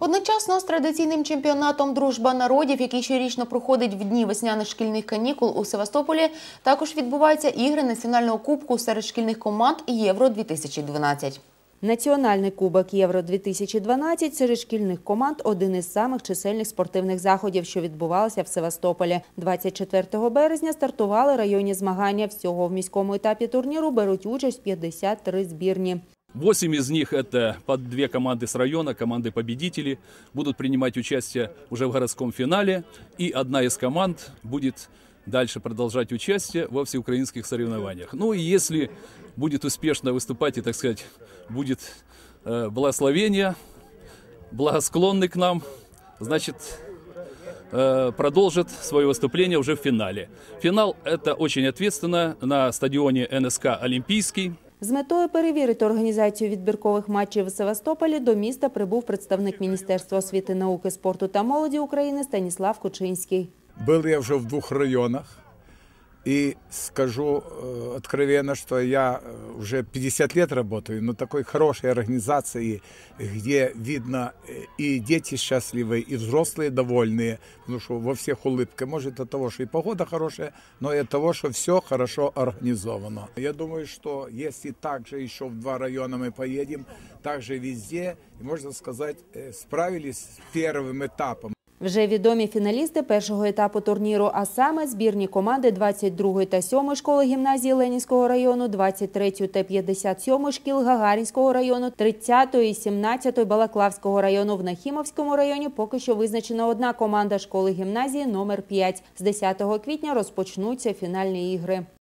Одночасно з традиційним чемпіонатом Дружба народів, який щорічно проходить в дні весняних шкільних канікул у Севастополі, також відбуваються ігри національного кубку серед шкільних команд Євро 2012 Національний кубок Євро 2012 серед шкільних команд один із самих чисельних спортивних заходів, що відбувалося в Севастополі. 24 березня стартували районні змагання. Всього в міському етапі турніру беруть участь 53 збірні. Восемь из них это под две команды с района, команды-победители, будут принимать участие уже в городском финале. И одна из команд будет дальше продолжать участие во всеукраинских соревнованиях. Ну и если будет успешно выступать и, так сказать, будет э, благословение, благосклонный к нам, значит, э, продолжит свое выступление уже в финале. Финал это очень ответственно на стадионе НСК «Олимпийский». З метою перевірити організацію відбіркових матчів у Севастополі до міста прибув представник Міністерства освіти, науки, спорту та молоді України Станіслав Кучинський. Був я вже в двох районах. И скажу э, откровенно, что я э, уже 50 лет работаю, но такой хорошей организации, где видно э, и дети счастливые, и взрослые довольные, потому что во всех улыбка. Может от того, что и погода хорошая, но и от того, что все хорошо организовано. Я думаю, что если также еще в два района мы поедем, также везде, можно сказать, справились с первым этапом. Вже відомі фіналісти першого етапу турніру, а саме збірні команди 22 та 7 школи гімназії Ленінського району, 23 та 57 шкіл Гагарінського району, 30 і 17 Балаклавського району. В Нахімовському районі поки що визначена одна команда школи гімназії номер 5. З 10 квітня розпочнуться фінальні ігри.